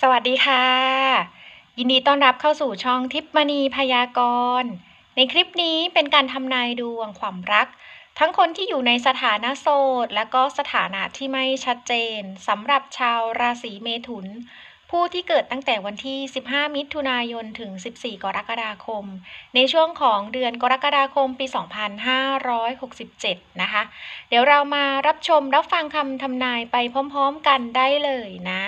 สวัสดีค่ะ ยินดีต้อนรับเข้าสู่ช่องทิพย์มณีพยากรณ์ ในคลิปนี้เป็นการทำนายดวงความรัก ทั้งคนที่อยู่ในสถานะโสด และก็สถานะที่ไม่ชัดเจนสำหรับชาวราศีเมถุน ผู้ที่เกิดตั้งแต่วันที่ 15 มิถุนายนถึง 14 กรกฎาคม ในช่วงของเดือนกรกฎาคมปี 2567 นะคะ เดี๋ยวเรามารับชมรับฟังคำทำนายไปพร้อม ๆ กันได้เลยนะ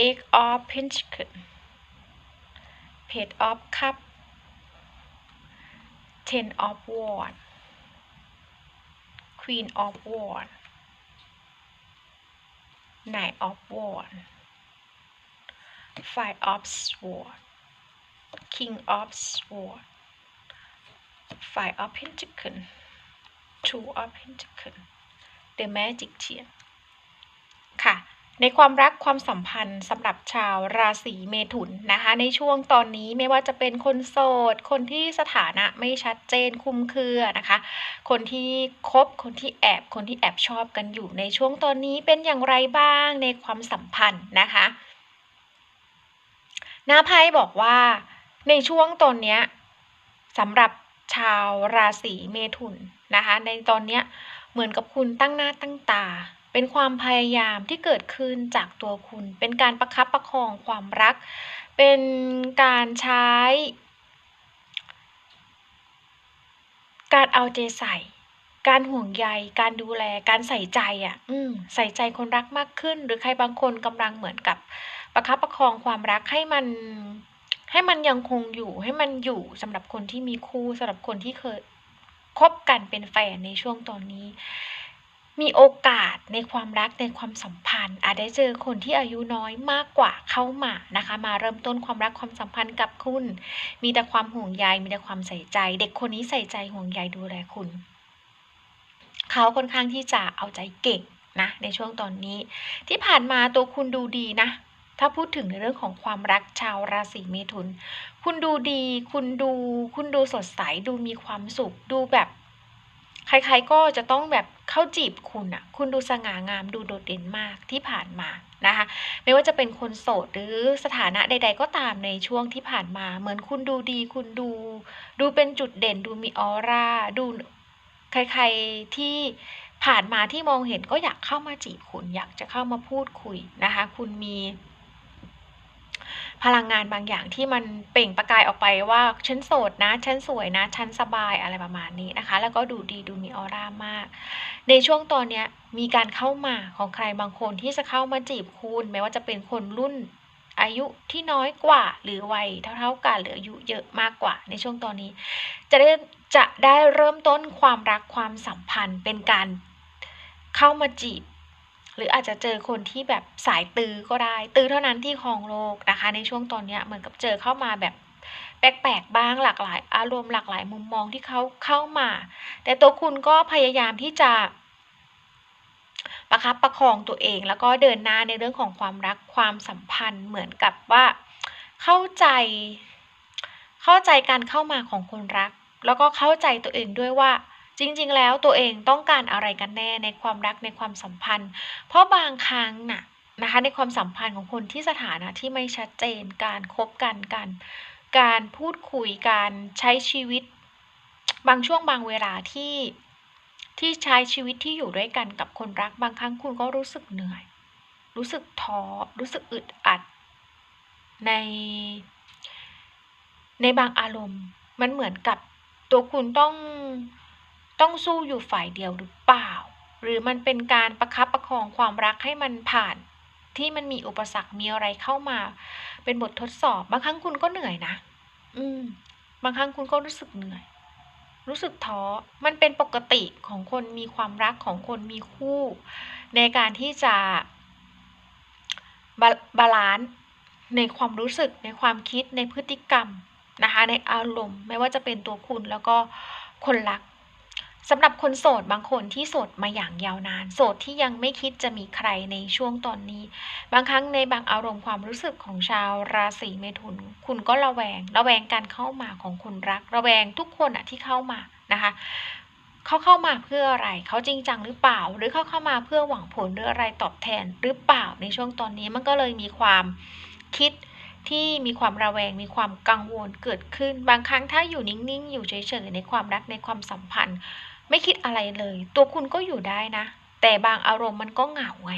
Eight of Pentacles Page of Cup Ten of wand Queen of Wands Nine of wand Five of sword King of sword Five of Pentacles Two of Pentacles The Magician ค่ะ ในความรักความสัมพันธ์สำหรับชาวราศีเมถุนนะคะ ในช่วงตอนนี้ไม่ว่าจะเป็นคนโสด คนที่สถานะไม่ชัดเจนคลุมเครือนะคะ คนที่คบคนที่แอบคนที่แอบชอบกันอยู่ในช่วงตอนนี้เป็นอย่างไรบ้างในความสัมพันธ์นะคะน้าไพ่บอกว่าในช่วงตอนนี้สำหรับชาวราศีเมถุนนะคะ ในตอนนี้เหมือนกับคุณตั้งหน้าตั้งตา เป็นความพยายามที่เกิดขึ้นจากตัวคุณ เป็นการประคับประคองความรัก เป็นการใช้ การเอาใจใส่ การห่วงใย การดูแล การใส่ใจอะ่ะ อืม ใส่ใจคนรักมากขึ้น หรือใครบางคนกำลังเหมือนกับประคับประคองความรักให้มันให้มันยังคงอยู่ให้มันอยู่สำหรับคนที่มีคู่สำหรับคนที่เคยคบกันเป็นแฟนในช่วงตอนนี้ มีโอกาสในความรักในความสัมพันธ์ อาจได้เจอคนที่อายุน้อยมากกว่าเข้ามานะคะ มาเริ่มต้นความรักความสัมพันธ์กับคุณ มีแต่ความห่วงใยมีแต่ความใส่ใจ เด็กคนนี้ใส่ใจห่วงใยดูแลคุณ เขาค่อนข้างที่จะเอาใจเก่งนะในช่วงตอนนี้ ที่ผ่านมาตัวคุณดูดีนะ ถ้าพูดถึงในเรื่องของความรักชาวราศีเมถุน คุณดูดี คุณดู คุณดูสดใส ดูมีความสุข ดูแบบ ใครๆก็จะต้องแบบ เขาจีบคุณอะคุณดูสง่างามดูโดดเด่นมากที่ผ่านมานะคะ ไม่ว่าจะเป็นคนโสดหรือสถานะใด ๆ ก็ตามในช่วงที่ผ่านมา เหมือนคุณดูดี คุณดู ดูเป็นจุดเด่น ดูมีออร่า ดูใครๆที่ผ่านมาที่มองเห็นก็อยากเข้ามาจีบคุณ อยากจะเข้ามาพูดคุยนะคะ คุณมี พลังงานบางอย่างที่มันเปล่งประกายออกไปว่าฉันโสดนะฉันสวยนะฉันสบายอะไรประมาณนี้นะคะ แล้วก็ดูดีดูมีออร่ามาก ในช่วงตอนนี้มีการเข้ามาของใครบางคนที่จะเข้ามาจีบคุณไม่ว่าจะเป็นคนรุ่นอายุที่น้อยกว่าหรือวัยเท่าๆกันหรืออายุเยอะมากกว่าในช่วงตอนนี้ จะได้จะได้เริ่มต้นความรักความสัมพันธ์เป็นการเข้ามาจีบ หรืออาจจะเจอคนที่แบบสายตือก็ได้ ตือเท่านั้นที่ครองโลกนะคะ ในช่วงตอนนี้เหมือนกับเจอเข้ามาแบบแปลกๆบ้างหลากหลาย อารมณ์หลากหลายมุมมองที่เขาเข้ามา แต่ตัวคุณก็พยายามที่จะประคับประคองตัวเอง แล้วก็เดินหน้าในเรื่องของความรักความสัมพันธ์เหมือนกับว่าเข้าใจ เข้าใจการเข้ามาของคนรัก แล้วก็เข้าใจตัวเองด้วยว่า จริงๆ แล้วตัวเองต้องการอะไรกันแน่ในความรักในความสัมพันธ์ เพราะบางครั้งน่ะนะคะในความสัมพันธ์ของคนที่สถานะที่ไม่ชัดเจนการคบกันการการพูดคุยการใช้ชีวิต บางช่วงบางเวลาที่ที่ใช้ชีวิตที่อยู่ด้วยกันกับคนรักบางครั้งคุณก็รู้สึกเหนื่อย รู้สึกท้อรู้สึกอึดอัด ใน ในบางอารมณ์ มันเหมือนกับตัวคุณต้อง ต้องสู้อยู่ฝ่ายเดียวหรือเปล่า หรือมันเป็นการประคับประคองความรักให้มันผ่าน ที่มันมีอุปสรรคมีอะไรเข้ามา เป็นบททดสอบบางครั้งคุณก็เหนื่อยนะ อืม บางครั้งคุณก็รู้สึกเหนื่อย รู้สึกท้อมันเป็นปกติของคนมีความรักของคนมีคู่ ในการที่จะบาบาลานซ์ในความรู้สึกในความคิดในพฤติกรรมนะคะในอารมณ์ ไม่ว่าจะเป็นตัวคุณแล้วก็คนรัก สำหรับคนโสดบางคนที่โสดมาอย่างยาวนาน โสดที่ยังไม่คิดจะมีใครในช่วงตอนนี้ บางครั้งในบางอารมณ์ความรู้สึกของชาวราศีเมถุน คุณก็ระแวง ระแวงการเข้ามาของคนรัก ระแวงทุกคนอะที่เข้ามานะคะเขาเข้ามาเพื่ออะไร เขาจริงจังหรือเปล่า หรือเขาเข้ามาเพื่อหวังผลหรืออะไรตอบแทนหรือเปล่าในช่วงตอนนี้มันก็เลยมีความคิดที่มีความระแวงมีความกังวลเกิดขึ้น บางครั้งถ้าอยู่นิ่ง ๆ อยู่เฉย ๆ ในความรักในความสัมพันธ์ ไม่คิดอะไรเลย ตัวคุณก็อยู่ได้นะ แต่บางอารมณ์มันก็เหงาไง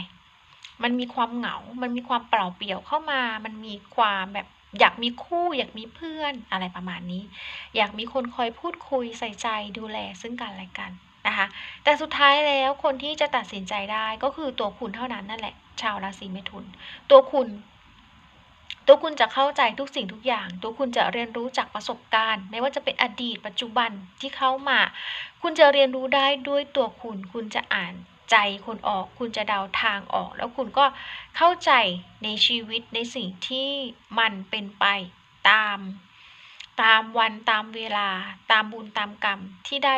มันมีความเหงา มันมีความเปล่าเปลี่ยวเข้ามา มันมีความแบบอยากมีคู่ อยากมีเพื่อนอะไรประมาณนี้ อยากมีคนคอยพูดคุยใส่ใจดูแลซึ่งกันและกันนะคะแต่สุดท้ายแล้วคนที่จะตัดสินใจได้ก็คือตัวคุณเท่านั้นนั่นแหละ ชาวราศีเมถุน ตัวคุณ ตัวคุณจะเข้าใจทุกสิ่งทุกอย่าง ตัวคุณจะเรียนรู้จากประสบการณ์ ไม่ว่าจะเป็นอดีตปัจจุบันที่เข้ามา คุณจะเรียนรู้ได้ด้วยตัวคุณ คุณจะอ่านใจคุณออก คุณจะเดาทางออก แล้วคุณก็เข้าใจในชีวิตในสิ่งที่มันเป็นไปตาม ตามวันตามเวลา ตามบุญตามกรรมที่ได้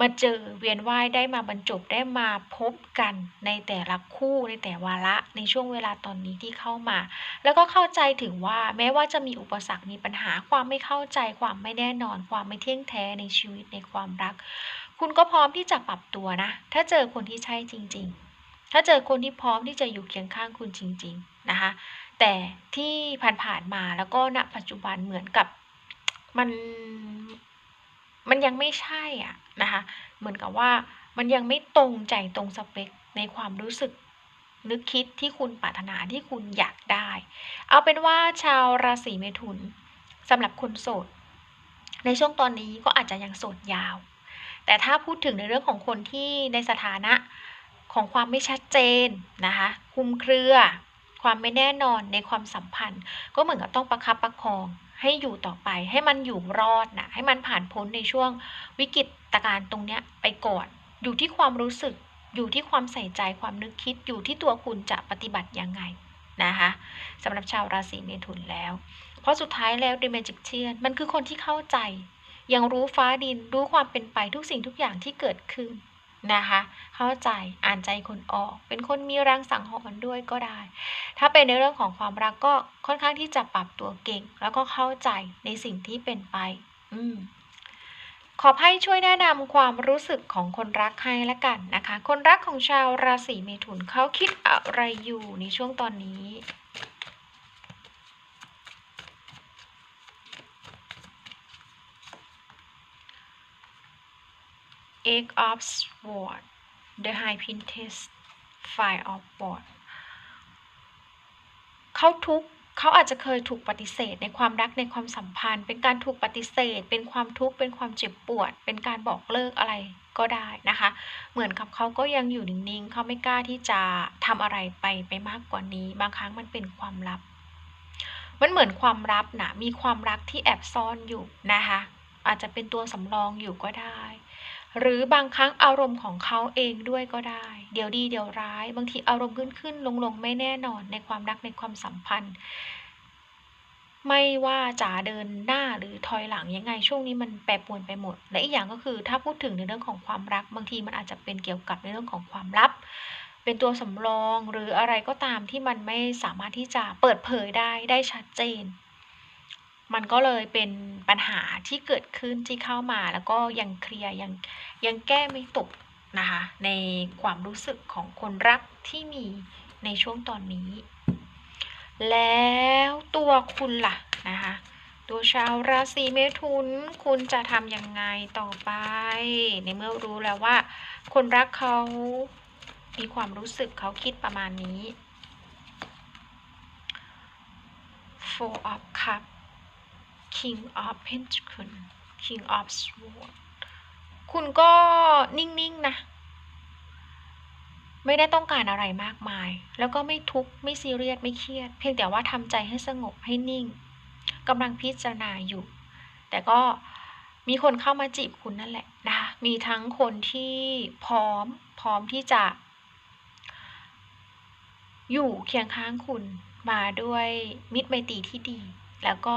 มาเจอเวียนว่ายได้มาบรรจบได้มาพบกันในแต่ละคู่ในแต่วาระในช่วงเวลาตอนนี้ที่เข้ามา แล้วก็เข้าใจถึงว่าแม้ว่าจะมีอุปสรรคมีปัญหาความไม่เข้าใจ ความไม่แน่นอน ความไม่เที่ยงแท้ในชีวิตในความรัก คุณก็พร้อมที่จะปรับตัวนะ ถ้าเจอคนที่ใช่จริง ๆ ถ้าเจอคนที่พร้อมที่จะอยู่เคียงข้างคุณจริง ๆนะคะ แต่ที่ผ่านๆมาแล้วก็ณปัจจุบันเหมือนกับมัน มันยังไม่ใช่อะนะคะ เหมือนกับว่ามันยังไม่ตรงใจตรงสเปคในความรู้สึกนึกคิดที่คุณปรารถนาที่คุณอยากได้ เอาเป็นว่าชาวราศีเมถุนสำหรับคนโสด ในช่วงตอนนี้ก็อาจจะยังโสดยาว แต่ถ้าพูดถึงในเรื่องของคนที่ในสถานะของความไม่ชัดเจนนะคะคุมเครือ ความไม่แน่นอนในความสัมพันธ์ ก็เหมือนกับต้องประคับประคอง ให้อยู่ต่อไป ให้มันอยู่รอดนะให้มันผ่านพ้นในช่วงวิกฤตการณ์ตรงเนี้ยไปก่อน อยู่ที่ความรู้สึก อยู่ที่ความใส่ใจความนึกคิด อยู่ที่ตัวคุณจะปฏิบัติยังไงนะคะสำหรับชาวราศีเมถุนแล้ว เพราะสุดท้ายแล้วดิเมจิกเชียนมันคือคนที่เข้าใจ ยังรู้ฟ้าดินรู้ความเป็นไปทุกสิ่งทุกอย่างที่เกิดขึ้น นะคะ เข้าใจอ่านใจคนออก เป็นคนมีแรงสังหรณ์ด้วยก็ได้ ถ้าเป็นในเรื่องของความรักก็ค่อนข้างที่จะปรับตัวเก่ง แล้วก็เข้าใจในสิ่งที่เป็นไป อืมขอให้ช่วยแนะนำความรู้สึกของคนรักให้ละกันนะคะ คนรักของชาวราศีเมถุนเขาคิดอะไรอยู่ในช่วงตอนนี้ Eight of sword The High Priestess Five of Wands เขาทุกเขาอาจจะเคยถูกปฏิเสธในความรักในความสัมพันธ์ เป็นการถูกปฏิเสธ เป็นความทุกข์เป็นความเจ็บปวด เป็นการบอกเลิกอะไรก็ได้นะคะ เหมือนกับเขาก็ยังอยู่นิ่งๆเขาไม่กล้าที่จะทำอะไรไปไปมากกว่านี้ บางครั้งมันเป็นความลับ มันเหมือนความลับนะมีความรักที่แอบซ่อนอยู่นะคะ อาจจะเป็นตัวสำรองอยู่ก็ได้ หรือบางครั้งอารมณ์ของเขาเองด้วยก็ได้ เดี๋ยวดีเดี๋ยวร้าย บางทีอารมณ์ขึ้นขึ้นลงลงไม่แน่นอนในความรักในความสัมพันธ์ ไม่ว่าจะเดินหน้าหรือถอยหลังยังไงช่วงนี้มันแปรปรวนไปหมด และอีกอย่างก็คือถ้าพูดถึงในเรื่องของความรัก บางทีมันอาจจะเป็นเกี่ยวกับในเรื่องของความลับ เป็นตัวสำรองหรืออะไรก็ตามที่มันไม่สามารถที่จะเปิดเผยได้ได้ชัดเจน มันก็เลยเป็นปัญหาที่เกิดขึ้นที่เข้ามา แล้วก็ยังเคลียร์ยังยังแก้ไม่ตกนะคะในความรู้สึกของคนรักที่มีในช่วงตอนนี้ แล้วตัวคุณล่ะนะคะตัวชาวราศีเมถุนคุณจะทำยังไงต่อไป ในเมื่อรู้แล้วว่า คนรักเขามีความรู้สึกเขาคิดประมาณนี้ Four of Cups King of Pentacle King of Swords คุณก็นิ่งๆนะ ไม่ได้ต้องการอะไรมากมาย แล้วก็ไม่ทุกข์ ไม่ซีเรียส ไม่เครียด เพียงแต่ว่าทำใจให้สงบให้นิ่งกำลังพิจารณาอยู่ แต่ก็มีคนเข้ามาจีบคุณนั่นแหละนะคะมีทั้งคนที่พร้อม พร้อมที่จะ อยู่เคียงข้างคุณมาด้วยมิตรไมตรีที่ดี แล้วก็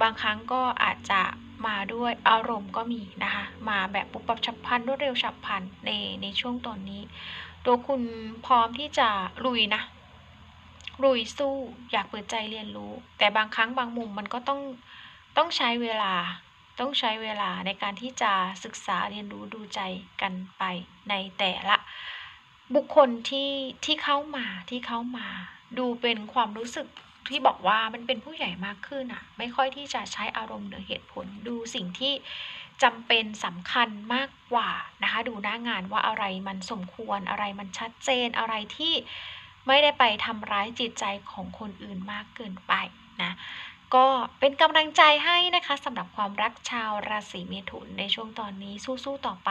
บางครั้งก็อาจจะมาด้วยอารมณ์ก็มีนะคะ มาแบบปุบปับฉับพลันรวดเร็วฉับพลันในในช่วงตอนนี้ ตัวคุณพร้อมที่จะลุยนะลุยสู้อยากเปิดใจเรียนรู้ แต่บางครั้งบางมุมมันก็ต้องต้องใช้เวลาต้องใช้เวลาในการที่จะศึกษาเรียนรู้ดูใจกันไปในแต่ละ บุคคลที่ที่เข้ามาที่เข้ามา ดูเป็นความรู้สึก ที่บอกว่ามันเป็นผู้ใหญ่มากขึ้นอะไม่ค่อยที่จะใช้อารมณ์เหนือเหตุผลดูสิ่งที่จำเป็นสำคัญมากกว่านะคะ ดูหน้างานว่าอะไรมันสมควรอะไรมันชัดเจนอะไรที่ไม่ได้ไปทำร้ายจิตใจของคนอื่นมากเกินไปนะก็เป็นกำลังใจให้นะคะสำหรับความรักชาวราศีเมถุนในช่วงตอนนี้สู้ๆต่อไป